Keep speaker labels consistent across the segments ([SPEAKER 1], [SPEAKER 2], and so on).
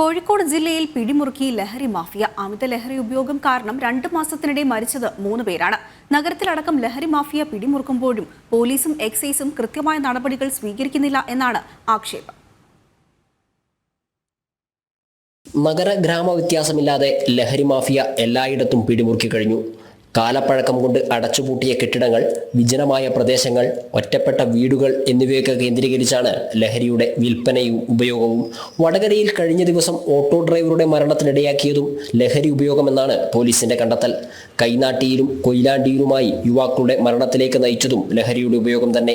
[SPEAKER 1] കോഴിക്കോട് ജില്ലയിൽ പിടിമുറുക്കി ലഹരി മാഫിയ. അമിത ലഹരി ഉപയോഗം കാരണം രണ്ട് മാസത്തിനിടെ മരിച്ചത് മൂന്ന് പേരാണ്. നഗരത്തിലടക്കം ലഹരി മാഫിയ പിടിമുറുക്കുമ്പോഴും പോലീസും എക്സൈസും കൃത്യമായ നടപടികൾ സ്വീകരിക്കുന്നില്ല എന്നാണ് ആക്ഷേപം.
[SPEAKER 2] നഗര ഗ്രാമ വ്യത്യാസമില്ലാതെ ലഹരി മാഫിയ എല്ലായിടത്തും പിടിമുറുക്കി കഴിഞ്ഞു. കാലപ്പഴക്കം കൊണ്ട് അടച്ചുപൂട്ടിയ കെട്ടിടങ്ങൾ വിജനമായ പ്രദേശങ്ങൾ ഒറ്റപ്പെട്ട വീടുകൾ എന്നിവയൊക്കെ കേന്ദ്രീകരിച്ചാണ് ലഹരിയുടെ വിൽപ്പനയും ഉപയോഗവും. വടകരയിൽ കഴിഞ്ഞ ദിവസം ഓട്ടോ ഡ്രൈവറുടെ മരണത്തിനിടയാക്കിയതും ലഹരി ഉപയോഗമെന്നാണ് പോലീസിന്റെ കണ്ടെത്തൽ. കൈനാട്ടിയിലും കൊയിലാണ്ടിയിലുമായി യുവാക്കളുടെ മരണത്തിലേക്ക് നയിച്ചതും ലഹരിയുടെ ഉപയോഗം തന്നെ.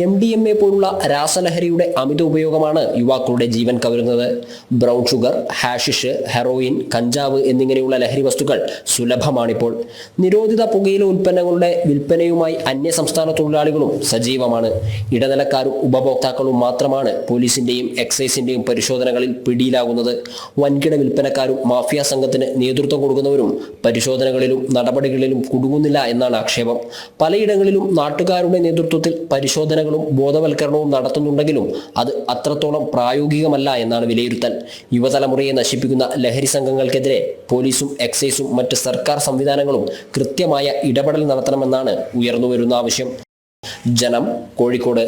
[SPEAKER 2] എം ഡി എം എ പോലുള്ള രാസലഹരിയുടെ അമിത ഉപയോഗമാണ് യുവാക്കളുടെ ജീവൻ കവരുന്നത്. ബ്രൗൺ ഷുഗർ ഹാഷിഷ് ഹെറോയിൻ കഞ്ചാവ് എന്നിങ്ങനെയുള്ള ലഹരി വസ്തുക്കൾ സുലഭമാണിപ്പോൾ. നിരോധിത പുകയില ഉൽപ്പന്നങ്ങളുടെ വിൽപ്പനയുമായി അന്യ സംസ്ഥാന തൊഴിലാളികളും സജീവമാണ്. ഇടനിലക്കാരും ഉപഭോക്താക്കളും മാത്രമാണ് പോലീസിന്റെയും എക്സൈസിന്റെയും പരിശോധനകളിൽ പിടിയിലാകുന്നത്. വൻകിട വിൽപ്പനക്കാരും മാഫിയ സംഘത്തിന് നേതൃത്വം കൊടുക്കുന്നവരും പരിശോധനകളിലും നടപടികളിലും കുടുങ്ങുന്നില്ല എന്നാണ് ആക്ഷേപം. പലയിടങ്ങളിലും നാട്ടുകാരുടെ നേതൃത്വത്തിൽ പരിശോധനകളും ബോധവൽക്കരണവും നടത്തുന്നുണ്ടെങ്കിലും അത് അത്രത്തോളം പ്രായോഗികമല്ല എന്നാണ് വിലയിരുത്തൽ. യുവതലമുറയെ നശിപ്പിക്കുന്ന ലഹരി സംഘങ്ങൾക്കെതിരെ പോലീസും എക്സൈസും മറ്റ് സർക്കാർ സംവിധാനങ്ങളും കൃത്യമായ ഇടപെടൽ നടത്തണമെന്നാണ് ഉയർന്നുവരുന്ന ആവശ്യം. ജനം കോഴിക്കോട്.